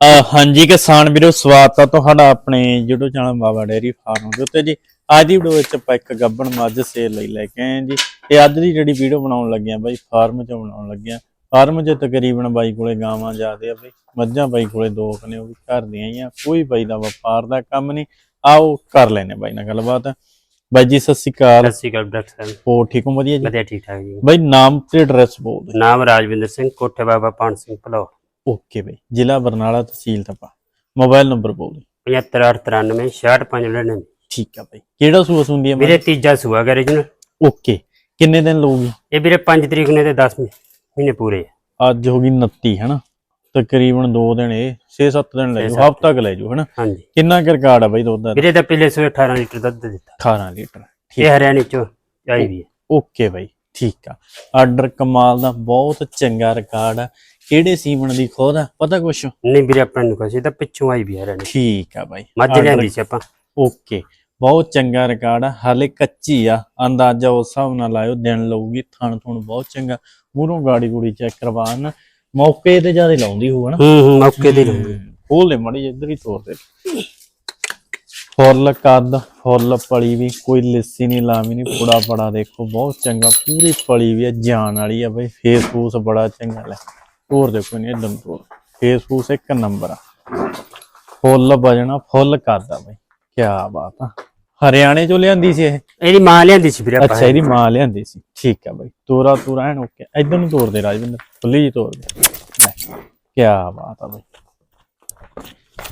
ਹਾਂਜੀ ਕਿਸਾਨ ਵੀਰੋ ਸਵਾਗਤ ਆ ਤੁਹਾਡਾ ਆਪਣੇ YouTube channel Baba dairy farm ਦੇ ਉੱਤੇ ਜੀ। ਅੱਜ ਦੀ ਵੀਡੀਓ ਵਿੱਚ ਆਪਾਂ ਇੱਕ ਗੱਬਣ ਮੱਝ ਸੇਲ ਲਈ ਲੈ ਕੇ ਆਏ ਜੀ। ਤੇ ਅੱਜ ਦੀ ਜਿਹੜੀ ਵੀਡੀਓ ਬਣਾਉਣ ਲੱਗੇ ਆ ਬਾਈ ਫਾਰਮ 'ਚ ਬਣਾਉਣ ਲੱਗੇ ਆ ਫਾਰਮ 'ਚ ਤਕਰੀਬਨ ਬਾਈ ਕੋਲੇ ਗਾਵਾਂ ਜ਼ਿਆਦੇ ਆ ਬਈ ਮੱਝਾਂ ਬਾਈ ਕੋਲੇ ਦੋ ਕੁ ਨੇ ਉਹ ਵੀ ਘਰ ਦੀਆਂ ਹੀ ਆ। ਕੋਈ ਬਾਈ ਦਾ ਵਪਾਰ ਦਾ ਕੰਮ ਨਹੀਂ। ਆਓ ਕਰ ਲੈਨੇ ਬਾਈ ਨਾਲ ਗੱਲਬਾਤ। ਬਾਈ ਜੀ ਸਤਿ ਸ਼੍ਰੀ ਅਕਾਲ। ਸਤਿ ਸ਼੍ਰੀ ਅਕਾਲ ਡਾਕਟਰ ਸਾਹਿਬ ਹੋ ਠੀਕ ਹੋ? ਵਧੀਆ ਜੀ? ਵਧੀਆ ਠੀਕ ਠਾਕ ਜੀ। ਬਾਈ ਨਾਮ ਤੇ ਐਡਰੈਸ ਬੋਲ ਦਿਓ। ਨਾਮ ਰਾਜਵਿੰਦਰ ਸਿੰਘ ਕੋਠੇ ਬਾਬਾ ਪਾਣ ਸਿੰਘ ਭਲੌਰ। ਓਕੇ ਬਾਈ। ਜ਼ਿਲ੍ਹਾ ਬਰਨਾਲਾ ਤਹਿਸੀਲ ਤਪਾ ਮੋਬਾਈਲ ਨੰਬਰ ਬੋਲ ਦਿਓ 7593 66599 ਠੀਕ ਆ ਬਾਈ। ਕਿਹੜਾ ਸੂਆ ਸੁੰਦੀ ਹੈ ਵੀਰੇ ਤੀਜਾ ਸੂਆ ਗਰੇ ਜੀ ਓਕੇ। ਕਿੰਨੇ ਦਿਨ ਲਊਗੀ? ਇਹ ਵੀਰੇ 5 ਤਰੀਕ ਨੂੰ ਤੇ 10 ਮਹੀਨੇ ਪੂਰੇ ਆ। ਅੱਜ ਹੋ ਗਈ 29 ਹਨਾ? ਤਕਰੀਬਨ 2 ਦਿਨ ਇਹ 6-7 ਦਿਨ ਲੈ ਛੇ ਜੂ ਸੱਤ ਹਫ਼ਤਾ ਕ ਲੈ ਜੂ ਹਨਾ? ਹਾਂਜੀ। ਕਿੰਨਾ ਕੁ ਰਿਕਾਰਡ ਆ ਬਾਈ ਦੁੱਧ ਦਾ? ਵੀਰੇ ਤਾਂ ਪਿਛਲੇ ਸੂਏ 18 ਲੀਟਰ ਦੁੱਧ ਦਿੱਤਾ। 18 ਲੀਟਰ ਇਹ ਹਰਿਆਣੇ ਚੋਂ ਵੀ ਹੈ ਓਕੇ ਬਾਈ ਠੀਕ ਆ। ਆਰਡਰ ਕਮਾਲ ਦਾ ਬਹੁਤ ਚੰਗਾ ਰਿਕਾਰਡ ਆ। ਕਿਹੜੇ ਸੀਮਨ ਦੀ ਖੋਦ ਆ? ਪਤਾ ਕੁਛ? ਨਹੀਂ ਵੀਰੇ ਆਪਾਂ ਨੂੰ ਕੁਛ ਇਹ ਤਾਂ ਪਿੱਛੋਂ ਆਈ ਵੀ ਹੈ ਹਰਿਆਣੇ। ਠੀਕ ਆ ਬਾਈ। ਮੱਝ ਲੈਂਦੀ ਸੀ ਆਪਾਂ। ਓਕੇ। ਬਹੁਤ ਚੰਗਾ ਰਿਕਾਰਡ ਆ। ਹਾਲੇ ਕੱਚੀ ਆ। ਅੰਦਾਜ਼ਾ ਉਸ ਹਿਸਾਬ ਨਾਲ ਲਾਇਓ ਦਿਨ ਲਊਗੀ ਥਣ ਥੁਣ ਬਹੁਤ ਚੰਗਾ। ਮੂਹਰੋਂ ਗਾੜੀ ਗੂੜੀ ਚੈੱਕ ਕਰਵਾਉਣ। ਮੌਕੇ ਤੇ ਜ਼ਿਆਦਾ ਲਾਉਂਦੀ ਹੋਊ ਹਨਾ? ਹੂੰ ਹੂੰ ਮੌਕੇ ਤੇ ਲਊਂਗੇ। ਖੋਲ ਲੈ ਮੜੀ ਇੱਧਰ ਹੀ ਤੋਰ ਦੇ। ਫੁੱਲ ਕੱਦ ਫੁੱਲ ਪਲੀ ਵੀ ਕੋਈ ਲਿੱਸੀ ਨਹੀਂ ਲਾਵੀ ਨਹੀਂ ਪੁੜਾ ਪੜਾ ਦੇਖੋ ਬਹੁਤ ਚੰਗਾ। ਪੂਰੀ ਪਲੀ ਵੀ ਹੈ ਜਾਨ ਵਾਲੀ ਆ ਬਈ। ਫੇਸ ਫੂਸ ਬੜਾ ਚੰਗਾ ਲੈ। ਤੋਰ ਦੇਖੋ ਨਹੀਂ ਇਦਾਂ ਤੋਰ ਫੇਸ ਫੂਸ ਇੱਕ ਨੰਬਰ ਆ। ਫੁੱਲ ਵਜਣਾ ਫੁੱਲ ਆ ਬਈ। ਕੀ ਬਾਤ ਆ। ਹਰਿਆਣੇ ਚੋਂ ਲਿਆਂਦੀ ਸੀ ਇਹ? ਇਹਦੀ ਮਾਂ ਲਿਆਂਦੀ ਸੀ ਵੀਰੇ ਆਪਾਂ। ਅੱਛਾ ਇਹਦੀ ਮਾਂ ਲਿਆਂਦੀ ਸੀ। ਠੀਕ ਆ ਬਈ। ਤੋਰਾ ਤੋਰਾ ਐਨ ਓਕੇ ਇਧਰ ਨੂੰ ਤੋਰ ਦੇ ਰਾਜਵਿੰਦਰ। ਖੁੱਲੀ ਜੀ ਤੋਰ ਦੇ। ਕੀ ਬਾਤ ਆ ਬਈ।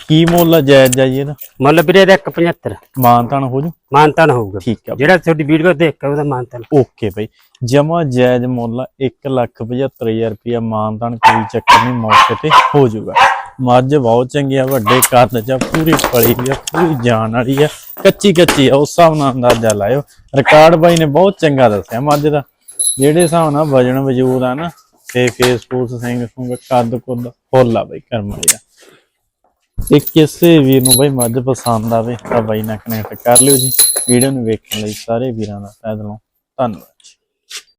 ਕੀ ਮੁੱਲ ਆ ਜਾਇਜ਼ ਜਾਈਏ ਨਾ ਮੁੱਲ ਵੀਰੇ ਦਾ 175 ਮਾਨਤਾਨ ਹੋ ਜੂ? ਮਾਨਤਾਨ ਹੋਊਗਾ। ਠੀਕ ਆ। ਜਿਹੜਾ ਤੁਹਾਡੀ ਵੀਡੀਓ ਦੇਖ ਕੇ ਉਹਦਾ ਮਾਨਤਾਨ। ਓਕੇ ਬਈ। ਜਮਾ ਜਾਇਜ਼ ਮੁੱਲ 175000 ਰੁਪਇਆ ਮਾਨਤਾਨ ਕੋਈ ਚੱਕਰ ਨਹੀਂ ਮੌਕੇ ਤੇ ਹੋ ਜਾਊਗਾ ਮੱਝ ਬਹੁਤ ਚੰਗੀ ਆ ਵੱਡੇ ਕੱਦ ਚ ਪੂਰੀ ਫਲੀ ਆ ਪੂਰੀ ਜਾਨ ਵਾਲੀ ਆ। ਕੱਚੀ ਕੱਚੀ ਆ ਉਸ ਹਿਸਾਬ ਨਾਲ ਅੰਦਾਜ਼ਾ ਲਾਇਓ। ਰਿਕਾਰਡ ਬਾਈ ਨੇ ਬਹੁਤ ਚੰਗਾ ਦੱਸਿਆ ਮੱਝ ਦਾ। ਜਿਹੜੇ ਹਿਸਾਬ ਨਾਲ ਵਜਣ ਵਜੂਦ ਆ ਨਾ ਤੇ ਫੇਸ ਫੂਸ ਸਿੰਘ ਸੁੰਗ ਕੱਦ ਕੁੱਦ ਫੁੱਲ ਆ ਬਈ ਕਰਮ ਤੇ ਕਿਸੇ ਵੀਰ ਨੂੰ ਬਾਈ ਮੱਝ ਪਸੰਦ ਆਵੇ ਤਾਂ ਬਾਈ ਨਾਲ ਕਨੈਕਟ ਕਰ ਲਿਓ ਜੀ। ਵੀਡੀਓ ਨੂੰ ਵੇਖਣ ਲਈ ਸਾਰੇ ਵੀਰਾਂ ਦਾ ਤਹਿ ਦਿਲੋਂ ਧੰਨਵਾਦ ਜੀ।